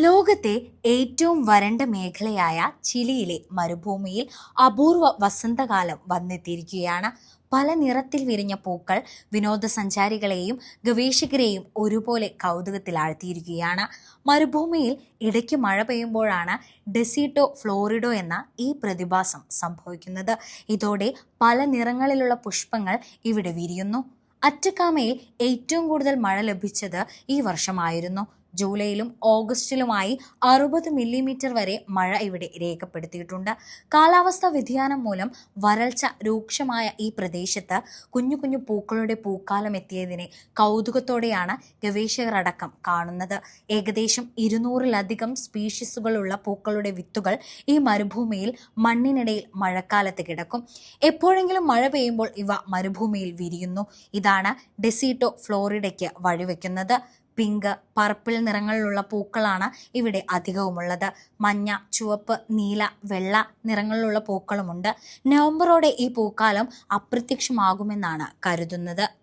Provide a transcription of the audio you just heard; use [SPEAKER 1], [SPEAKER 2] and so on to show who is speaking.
[SPEAKER 1] ലോകത്തെ ഏറ്റവും വരണ്ട മേഖലയായ ചിലിയിലെ മരുഭൂമിയിൽ അപൂർവ വസന്തകാലം വന്നെത്തിയിരിക്കുകയാണ്. പല നിറത്തിൽ വിരിഞ്ഞ പൂക്കൾ വിനോദസഞ്ചാരികളെയും ഗവേഷകരെയും ഒരുപോലെ കൗതുകത്തിലാഴ്ത്തിയിരിക്കുകയാണ്. മരുഭൂമിയിൽ ഇടയ്ക്ക് മഴ പെയ്യുമ്പോഴാണ് ഡെസീട്ടോ ഫ്ലോറിഡോ എന്ന ഈ പ്രതിഭാസം സംഭവിക്കുന്നത്. ഇതോടെ പല നിറങ്ങളിലുള്ള പുഷ്പങ്ങൾ ഇവിടെ വിരിയുന്നു. അറ്റക്കാമയിൽ ഏറ്റവും കൂടുതൽ മഴ ലഭിച്ചത് ഈ വർഷമായിരുന്നു. ജൂലൈയിലും ഓഗസ്റ്റിലുമായി അറുപത് മില്ലിമീറ്റർ വരെ മഴ ഇവിടെ രേഖപ്പെടുത്തിയിട്ടുണ്ട്. കാലാവസ്ഥാ വ്യതിയാനം മൂലം വരൾച്ച രൂക്ഷമായ ഈ പ്രദേശത്ത് കുഞ്ഞു കുഞ്ഞു പൂക്കളുടെ പൂക്കാലം എത്തിയതിനെ കൗതുകത്തോടെയാണ് ഗവേഷകർ അടക്കം കാണുന്നത്. ഏകദേശം ഇരുന്നൂറിലധികം സ്പീഷീസുകളുള്ള പൂക്കളുടെ വിത്തുകൾ ഈ മരുഭൂമിയിൽ മണ്ണിനിടയിൽ മഴക്കാലത്ത് കിടക്കും. എപ്പോഴെങ്കിലും മഴ പെയ്യുമ്പോൾ ഇവ മരുഭൂമിയിൽ വിരിയുന്നു. ഇതാണ് ഡെസീട്ടോ ഫ്ലോറിഡയ്ക്ക് വഴിവെക്കുന്നത്. പിങ്ക് പർപ്പിൾ നിറങ്ങളിലുള്ള പൂക്കളാണ് ഇവിടെ അധികവുമുള്ളത്. മഞ്ഞ ചുവപ്പ് നീല വെള്ള നിറങ്ങളിലുള്ള പൂക്കളുമുണ്ട്. നവംബറോടെ ഈ പൂക്കാലം അപ്രത്യക്ഷമാകുമെന്നാണ് കരുതുന്നത്.